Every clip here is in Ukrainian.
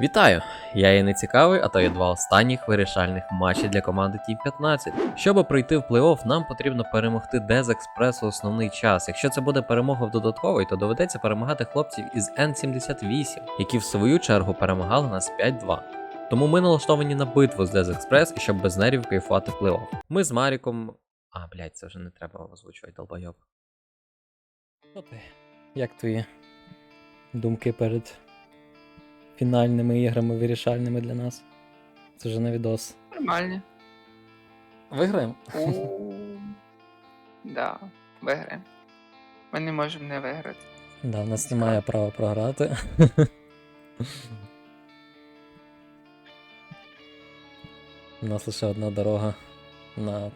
Вітаю! Я є нецікавий, а то є два останніх вирішальних матчі для команди Team 15. Щоб пройти в плей-офф, нам потрібно перемогти Дез Експрес у основний час. Якщо це буде перемога в додатковий, то доведеться перемагати хлопців із N78, які в свою чергу перемагали нас 5-2. Тому ми налаштовані на битву з Дез Експрес щоб без нервів кайфувати плей-офф. Ми з Маріком. А, блядь, це вже не треба озвучувати, долбойоб. Що ти? Як твої думки перед фінальними іграми вирішальними для нас? Це вже не відос. Нормально. Виграємо? Да, виграємо. Ми не можемо не виграти. Да, в нас немає права програти. У нас лише одна дорога на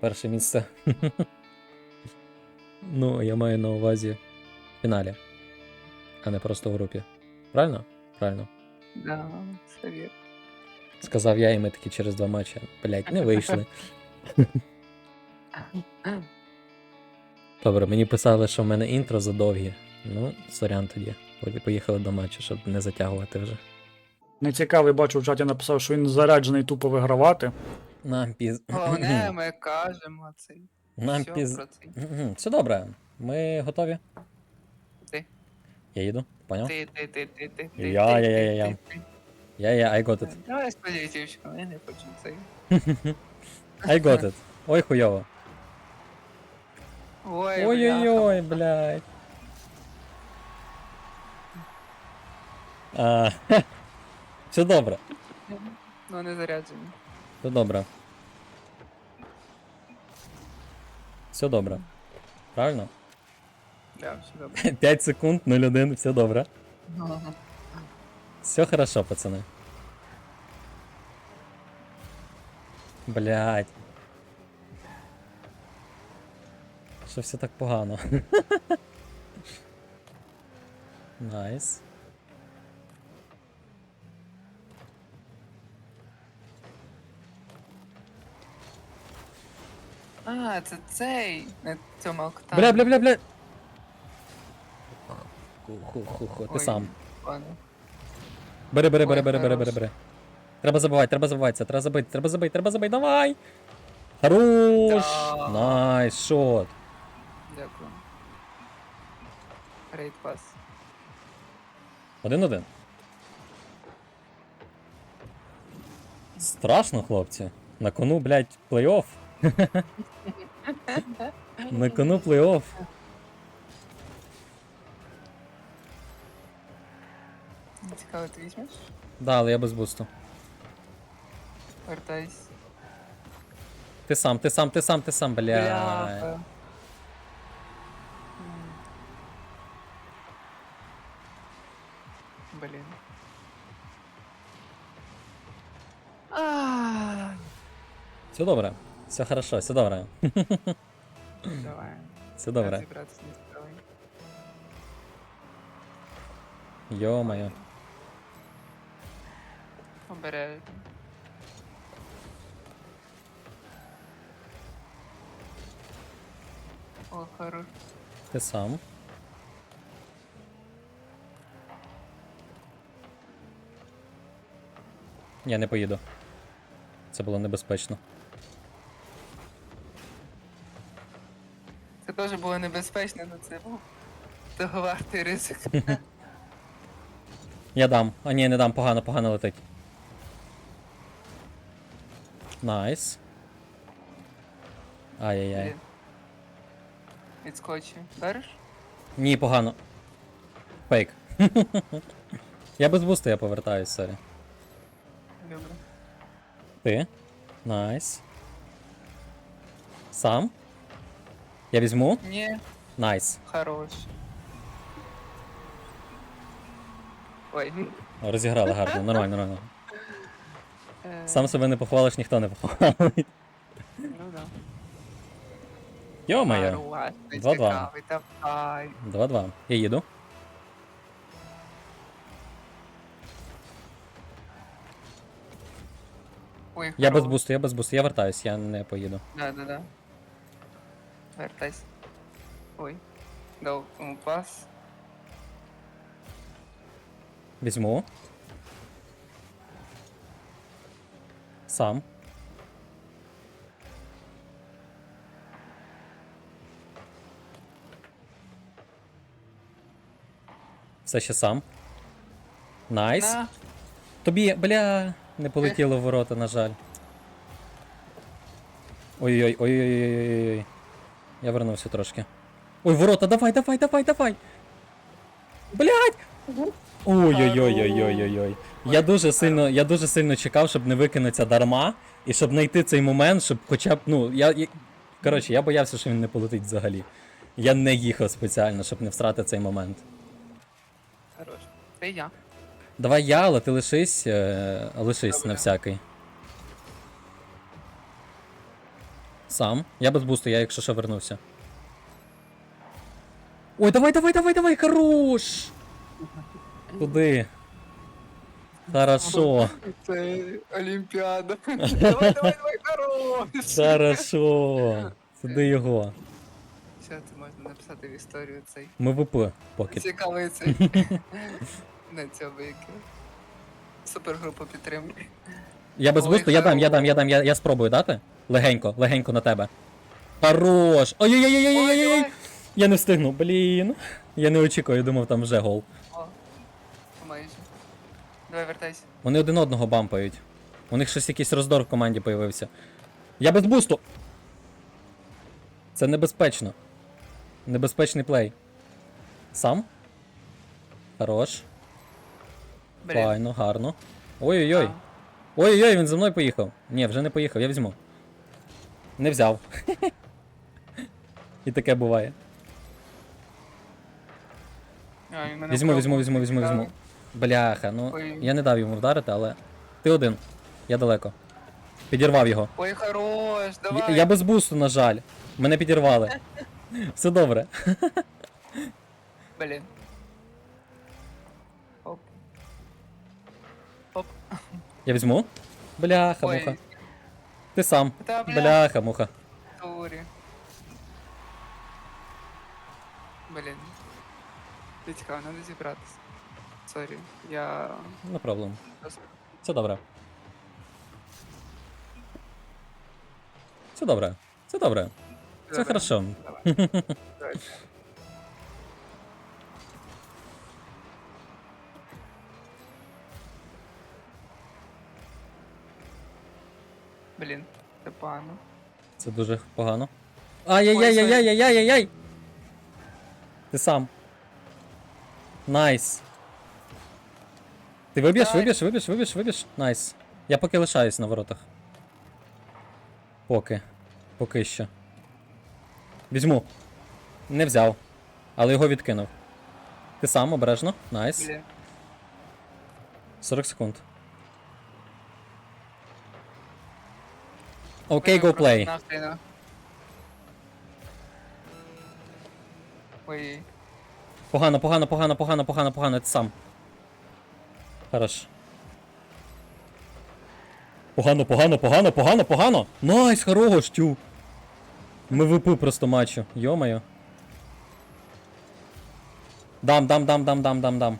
перше місце. Ну, я маю на увазі в фіналі, а не просто в групі. Правильно? Правильно. Да, все вірно. Сказав я, і ми такі через два матчі. Блять, не вийшли. Добре, мені писали, що в мене інтро задовгі. Ну, сорян тоді. Поїхали до матчу, щоб не затягувати вже. Нецікавий бачу в чаті написав, що він заряджений тупо вигравати. Нам піз. Головне, ми кажемо цей. Нам Все піз. про цей. Все добре. Ми готові? Ти. Я їду, поняв? Ти, ти, ти, ти, ти, ти. Я, ти, я, я, ти, я, я. ти, ти. Я, я, I got it. Давай сподіваюся, я не хочу цей. I got it. Ой, хуйово. Ой, Ой-ой-ой, блядь. А, Все добре. Ну, не заряджені. все добре. Все добре. Правильно? Да, все добре. 5 секунд, 0-1, все добре. Ага. Все хорошо, пацаны. Блять. Що все так погано. Найс. А, це цей. Алкотану. Бля, бля, бля, бля. Ху-ху-ху, ти Ой, сам. ладно. Бери, бери, бери, Ой, бери, бери, хорош. бери, бери. Треба забивати, треба забивати, треба забити, треба забити, треба забити, давай! Хорош! Да. Найс, шот. Дякую. Рейд пас. Один-один. Страшно, хлопці. На кону, блядь, плей-офф. На кону плей-офф. Цікаво, ти візьмеш? Да, але я без бусту. Вертайся. Ти сам, ти сам, ти сам, ти сам, бля. Бляха. М. Блін. А, Все добре. Все хорошо, все добре. Давай. Все добре. Розібратися не цікавий. Йо-моє. Обережно. О, хорош. Ти сам. Я не поїду. Це було небезпечно. Це теж було небезпечно, але це був того вартий ризик. Я дам. А ні, не дам, погано, погано летить. Найс. Ай-яй-яй. Відскочив. Береш? Ні, погано. Фейк. я без бусту, я повертаюсь, сорі. Добре. Ти. Найс. Сам. Я візьму. Ні, Найс. хорош. Ой. Розіграли гарно, нормально, нормально. Е, Сам себе не похвалиш, ніхто не похвалить. Ну да. Йо-моє. Хорош, ти 2-2. цікавий, давай. 2-2. Я їду. Ой, Я без хорош. бусту, я без бусту, я вертаюсь, я не поїду. Да, да, да. Вертайся. Ой. Дав йому пас. Візьму. Сам. Все ще сам. Найс. На. Тобі, бля, не полетіло в ворота, на жаль. Ой-ой-ой, ой-ой-ой-ой-ой. Я вернувся трошки. Ой, ворота, давай, давай, давай, давай. Блять! Ой-ой-ой-ой-ой-ой. Я дуже сильно, я дуже сильно чекав, щоб не викинутися дарма, і щоб знайти цей момент, щоб хоча б, ну, я. я... Коротше, я боявся, що він не полетить взагалі. Я не їхав спеціально, щоб не втратити цей момент. Хорош. Це я. Давай я, але ти лишись, е, лишись Добре. на всякий. Сам. Я без бусту, я якщо що вернувся. Ой, давай, давай, давай, давай, хорош! Туди. Хорошо. Це Олімпіада. давай, давай, давай, хорош. Хорошо. Туди його. Все, це можна написати в історію цей. Ми ВП поки. Цікавий цей. Не цього яке. Супергрупа підтримки. Я без Ой, бусту, я дам, я дам, я дам, я, я спробую дати. Легенько, легенько на тебе. Хорош! Ой-ой-ой-ой-ой-ой! Ой, Я не встигну, блін. Я не очікую, думав, там вже гол. Давай вертайся. Вони один одного бампають. У них щось якийсь роздор в команді появився. Я без бусту! Це небезпечно. Небезпечний плей. Сам? Хорош. Блін. Файно, гарно. Ой-ой-ой. Ой-ой-ой, він за мною поїхав. Ні, вже не поїхав, я візьму. Не взяв. І таке буває. а, він мене Візьму, візьму, візьму, візьму, візьму. Бляха, ну Ой. я не дав йому вдарити, але. Ти один. Я далеко. Підірвав його. Ой, хорош, Я- давай. Я без бусту, на жаль. Мене підірвали. Все добре. Блін. Оп. Оп. Я візьму. Бляха, муха. Ой, Ти сам. та бля. Бляха, муха. Блін. Ти цікаво, треба зібратися. Сорі, я... No problem. Все добре. Все добре. Все добре. Все Добре, хорошо. Давай. Давай. Блін, це погано. Це дуже погано. Ай-яй-яй-яй-яй-яй-яй-яй! Ти сам. Найс. Ти виб'єш, виб'єш, виб'єш, виб'єш, виб'єш. Найс. Я поки лишаюсь на воротах. Поки. Поки що. Візьму. Не взяв. Але його відкинув. Ти сам обережно. Найс. 40 секунд. Окей, go play. Ой, Погано, погано, погано, погано, погано, погано, ти сам. Хорош. Погано, погано, погано, погано, погано. Найс, хорош, тю. Ми ВП просто матчу. Йомаю. Дам, дам, дам, дам, дам, дам, дам.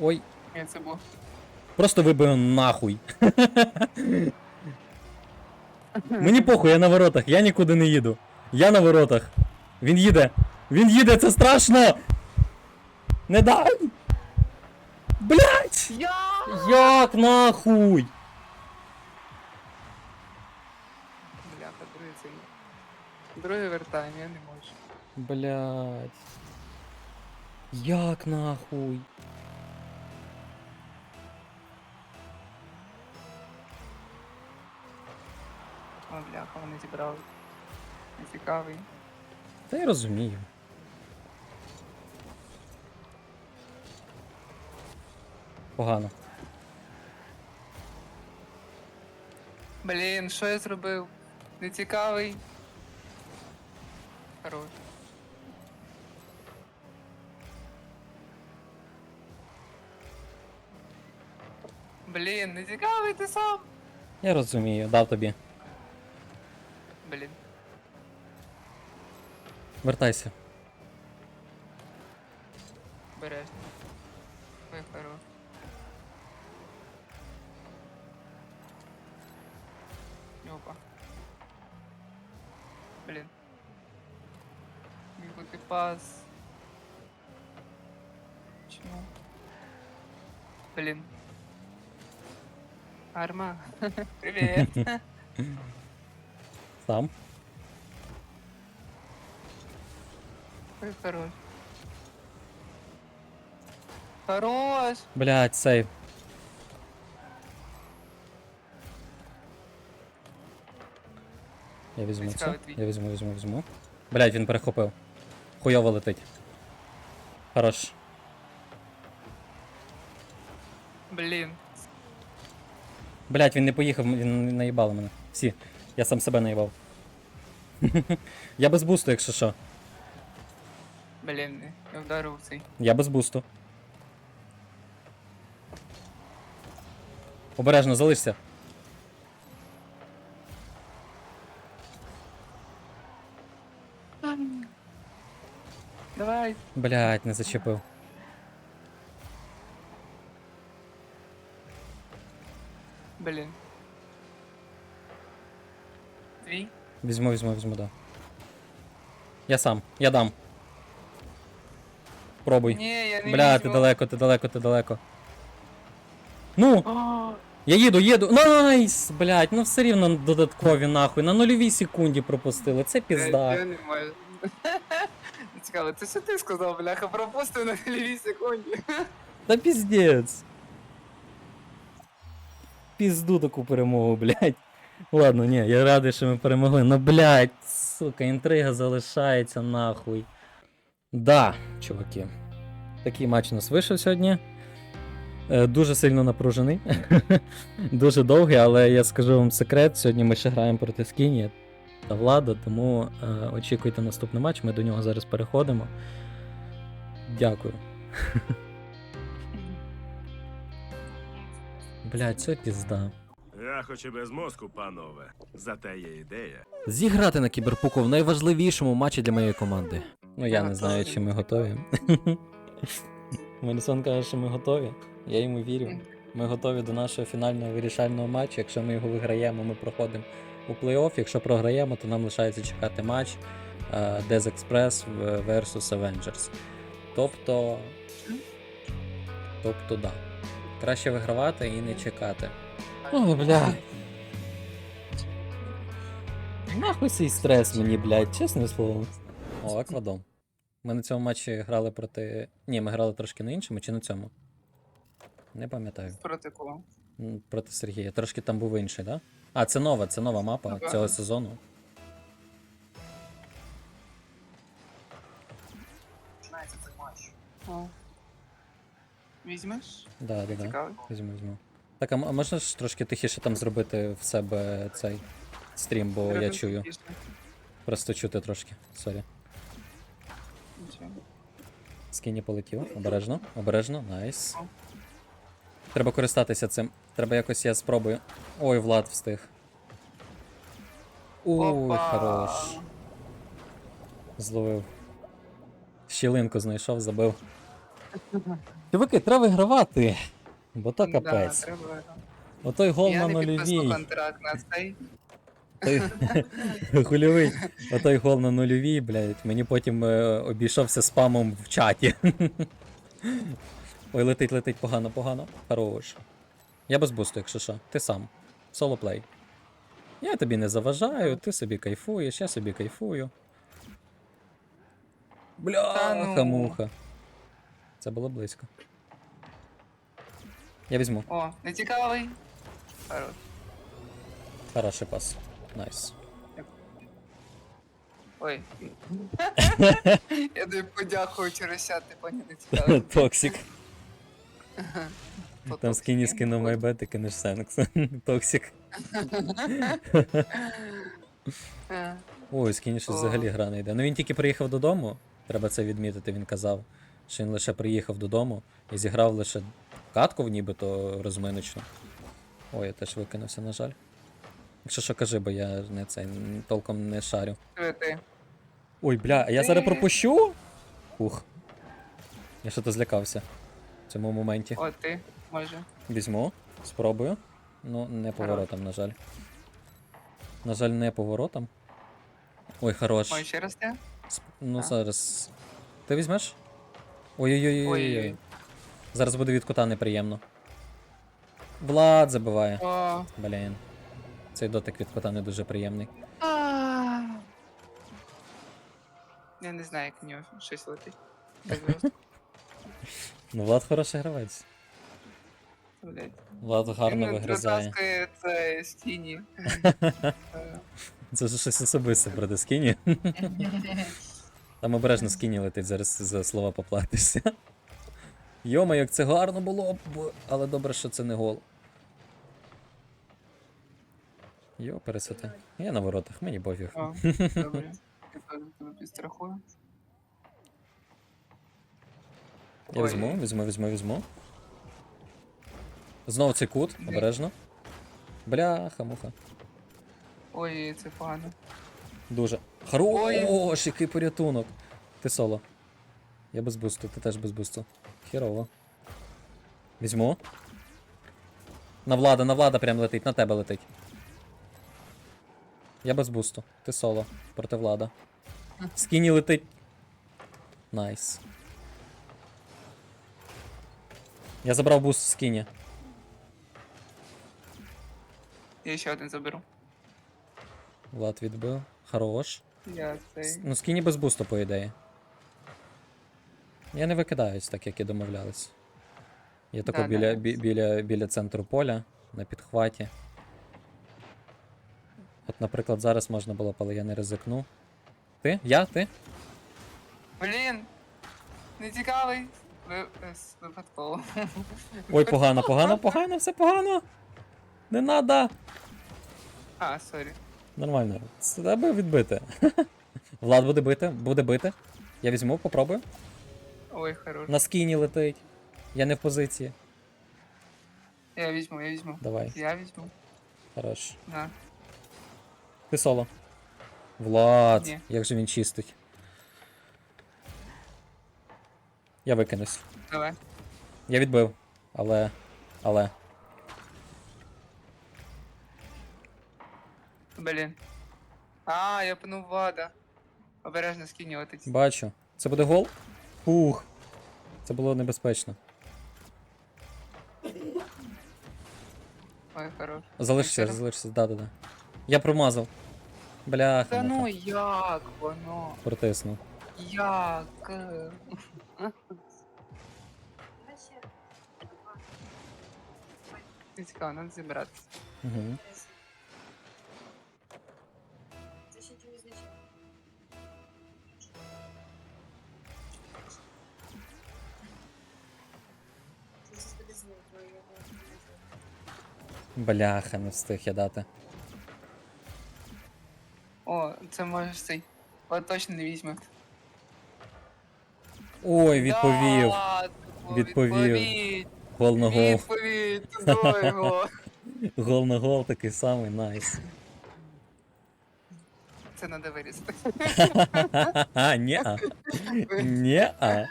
Ой, ні, це просто вибив нахуй. Мені похуй, я на воротах, я нікуди не їду. Я на воротах. Він їде. Він їде, це страшно! Не дай! Блять! Як нахуй? Бляха, другий цей. Другий вертаємо, я не можу. Блять. Як нахуй? О, бляха, вони зібрали. Цікавий. Та я розумію. Погано. Блін, що я зробив? Не цікавий. Хорош. Блін, не цікавий ти сам. Я розумію, дав тобі. Блін. Вертайся. Бережно. Ой, хорош. Блін. Міг бути пас. Чому? Блін. Арма. Привіт. Сам. Ой, хорош. Хорош. Блядь, сейв. Я візьму це. Цікавий твій. Я візьму, візьму, візьму. Блядь, він перехопив. Хуйово летить. Хорош. Блін. Блядь, він не поїхав, він наїбав мене. Всі. Я сам себе наїбав. Я без бусту, якщо що. Блін, я вдарив цей. Я без бусту. Обережно, залишся. Блядь, не зачепив. Блін. Твій? Візьму, візьму, візьму, да. Я сам, я дам. Пробуй. Ні, я не Бля, візьму. ти далеко, ти далеко, ти далеко. Ну, я їду, їду. Найс! Блядь, ну все рівно додаткові нахуй. На нульовій секунді пропустили. Це Я, пізда. я не можу. Цікаво, це що ти сказав, бляха, пропустив на лівій секунді. Та піздець. Пізду таку перемогу, блядь. Ладно, ні, я радий, що ми перемогли. Ну, блядь, сука, інтрига залишається нахуй. Да, чуваки. Такий матч у нас вийшов сьогодні. Е, Дуже сильно напружений. Дуже довгий, але я скажу вам секрет. Сьогодні ми ще граємо проти Скіні та Влада, тому е, очікуйте наступний матч. Ми до нього зараз переходимо. Дякую. Блядь, це пізда. Я хоч і без мозку, панове, зате є ідея. Зіграти на кіберпуку в найважливішому матчі для моєї команди. Ну я не знаю, чи ми готові. Мельсон каже, що ми готові. Я йому вірю. Ми готові до нашого фінального вирішального матчу. Якщо ми його виграємо, ми проходимо у плей-офф. Якщо програємо, то нам лишається чекати матч е, Des Express versus Avengers. Тобто. Тобто, да. Краще вигравати і не чекати. О, бля. Нахуй цей стрес мені, блядь, чесне слово. О, Аквадом. Ми на цьому матчі грали проти. Ні, ми грали трошки на іншому, чи на цьому? Не пам'ятаю. Проти кого? Проти Сергія. Трошки там був інший, так? Да? А, це нова, це нова мапа Ага. цього сезону. О. Візьмеш? Да, да, да. Цікавий. Візьму, візьму. Так, а м- можна ж трошки тихіше там зробити в себе цей стрім, бо я Треба чую. тихіше. Просто чути трошки. Сорі. Нічого. Скіні полетів. Обережно, обережно, найс. Треба користатися цим. Треба якось я спробую. Ой, Влад встиг. Ой, хорош. Зловив. Щілинку знайшов, забив. Чуваки, треба вигравати. Бо то Да, капець. треба. Отой гол Я на нульовій. контракт на цей. Той хульовий. Отой гол на нульовій, блядь, мені потім е, обійшовся спамом в чаті. Ой, летить, летить погано, погано. Хорош. Я без бусту, якщо що. Ти сам. Соло плей. Я тобі не заважаю, ти собі кайфуєш, я собі кайфую. Ну. Бляха муха. Це було близько. Я візьму. О, не цікавий. Хорош. Хороший пас. Найс. Ой. Я тобі подякую через чат, ти поняв, не цікавий. Токсик. То Там скині скин. скинув майбет, ти кинеш Сенкс. Токсик. Е, Ой, щось взагалі гра не йде. Ну він тільки приїхав додому. Треба це відмітити, він казав, що він лише приїхав додому і зіграв лише катку нібито розминочну. Ой, я теж викинувся, на жаль. Якщо що кажи, бо я не цей толком не шарю. Ти. Ой, бля, а я зараз пропущу? Ух. Я що-то злякався в цьому моменті. О, ти, може. Візьму, спробую. Ну, не поворотом, на жаль. На жаль, не поворотом. Ой, хорош. Ой, ще раз я? Сп- Ну, Так. зараз. Ти візьмеш? Ой-ой-ой. Ой-ой-ой. Зараз буде від кута неприємно. Влад забиває. О, Блін. Цей дотик від кота не дуже приємний. а. Я не знаю, як в нього щось летить. Ну, Влад хороший гравець. Блядь. Влад гарно вигризає. розтаскує це. Е, Це ж щось особисте, брате, скіні. Там обережно скіні летить, зараз за слова поплатишся. Йома, як це гарно було, але добре, що це не гол. Йо, пересоти. Я на воротах, мені пофіг. Добре. Я тебе підстрахую. Я візьму, візьму, візьму, візьму. Знову цей кут, обережно. Бляха, муха. Ой, це погано. Дуже. Хорош, який порятунок. Ти соло. Я без бусту, ти теж без бусту. Херово. Візьму. На влада, на влада прям летить, на тебе летить. Я без бусту. Ти соло. Проти влада. Скіні летить. Найс. Я забрав буст з скіні. Я ще один заберу. Влад відбив. Хорош. Я цей. Ну, скіні без бусту, по ідеї. Я не викидаюсь, так як і домовлялись. Я тако Да, біля, да. бі, біля, біля центру поля, на підхваті. От, наприклад, зараз можна було, б, але я не ризикну. Ти? Я? Ти? Блін! Не цікавий. Ви, е, с- випадково. Ой, погано, погано, погано, все погано. Не надо. А, сорі. Нормально. Це треба відбити. Влад буде бити, буде бити. Я візьму, попробую. Ой, хорош. На скіні летить. Я не в позиції. Я візьму, я візьму. Давай, Я візьму. хорош. На. Ти соло. Влад, Ні. як же він чистить. Я викинусь. Давай. Я відбив. Але. Але. Блін. А, я пнув вада. Обережно летить. Бачу. Це буде гол? Ух. Це було небезпечно. Ой, хорош. Залишся, Ще залишся, да-да-да. Я промазав. Бляха. Та ну як воно? Протиснув. Як? Цікаво, надо зібратися. Угу. Бляха, не встиг я дати. О, це можеш цей. От точно не візьме. Ой, відповів. Да, ладно, Відповів. Гол на гол. Відповідь. Здорово. Гол на гол такий самий, найс. Це треба вирізати. Ха-ха-ха, Ні-а. Ні-а.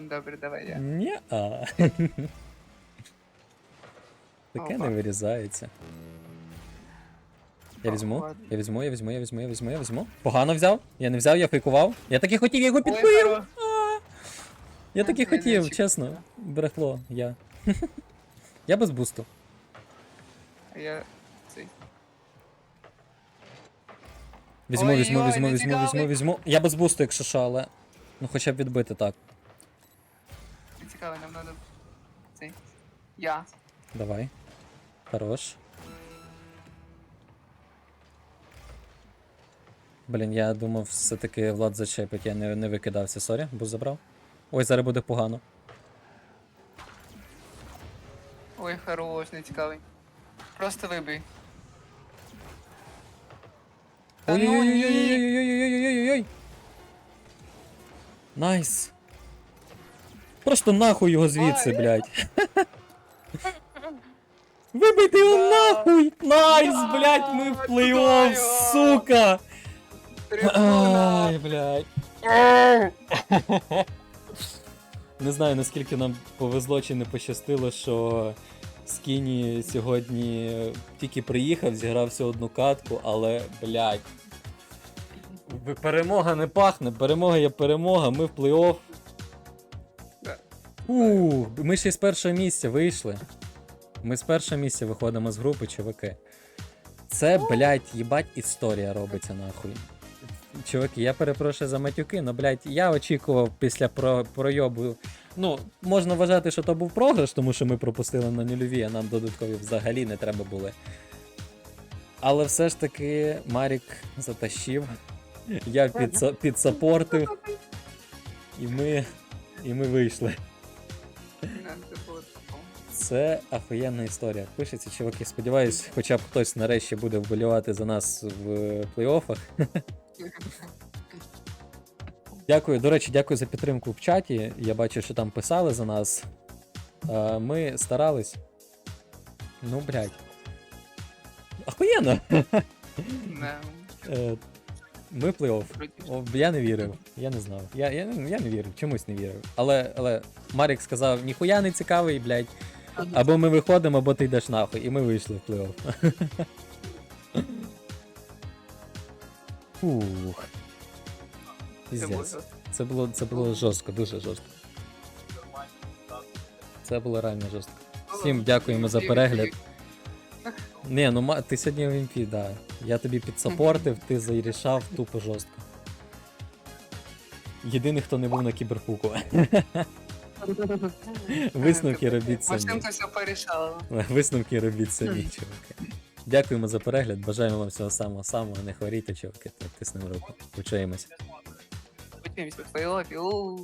Добре, давай я. Ні-а. Таке не вирізається. Я візьму, я візьму, я візьму, я візьму, я візьму, я візьму. Погано взяв? Я не взяв, я фейкував. Я таки хотів, я його підбив! Я таки хотів, чесно. Брехло, я. Я без бусту. Я цей. Візьму, візьму, візьму, візьму, візьму, візьму. Я без бусту, якщо що, але. Ну хоча б відбити так. Цікаво, нам треба. Цей. Я. Давай. Хорош. Блін, я думав, все-таки Влад зачепить, я не, не викидався, сорі, бо забрав. Ой, зараз буде погано. Ой, хорош, не цікавий. Просто вибий. Та ну ні. Ой-ой-ой-ой-ой-ой-ой-ой-ой-ой-ой. Найс. Просто нахуй його звідси, Ой. блядь. Вибийте його нахуй! Найс, блядь, ми в плей-офф, сука! Трибуна. Ай, блядь. Не знаю, наскільки нам повезло чи не пощастило, що Скіні сьогодні тільки приїхав, зіграв всю одну катку, але, блядь. Перемога не пахне, перемога є перемога, ми в плей-офф. Ух, ми ще з першого місця вийшли. Ми з першого місця виходимо з групи, чуваки. Це, блядь, їбать, історія робиться нахуй. Чуваки, я перепрошую за матюки, але, блядь, я очікував після про пройобу. Ну, можна вважати, що то був програш, тому що ми пропустили на нульові, а нам додаткові взагалі не треба були. Але все ж таки Марік затащив. Я підса- підсапортив. І ми, і ми вийшли. Це ахуєнна історія. Пишеться, чуваки. Сподіваюсь, хоча б хтось нарешті буде вболівати за нас в плей-оффах. Дякую, до речі, дякую за підтримку в чаті. Я бачу, що там писали за нас. Е, Ми старались. Ну, блядь. Ахуєнно! Е, Ми плей-офф. я не вірив, я не знав. Я, я, я не вірив, чомусь не вірив. Але, але Марік сказав, ніхуя не цікавий, блядь. Або ми виходимо, або ти йдеш нахуй. І ми вийшли в плей-офф. Фух. Це було Піздець. Це було, це було жорстко, дуже жорстко. Це було реально жорстко. Всім дякуємо за перегляд. Ні, ну ти сьогодні в імпі, да. Я тобі підсапортив, ти зарішав тупо жорстко. Єдиний, хто не був на кіберпуку. Висновки робіть самі. Машинка все порішала. Висновки робіть самі, чуваки. Дякуємо за перегляд. Бажаємо вам всього самого самого. Не хворійте, чуваки, Так, тиснемо руку. Почуємося. У.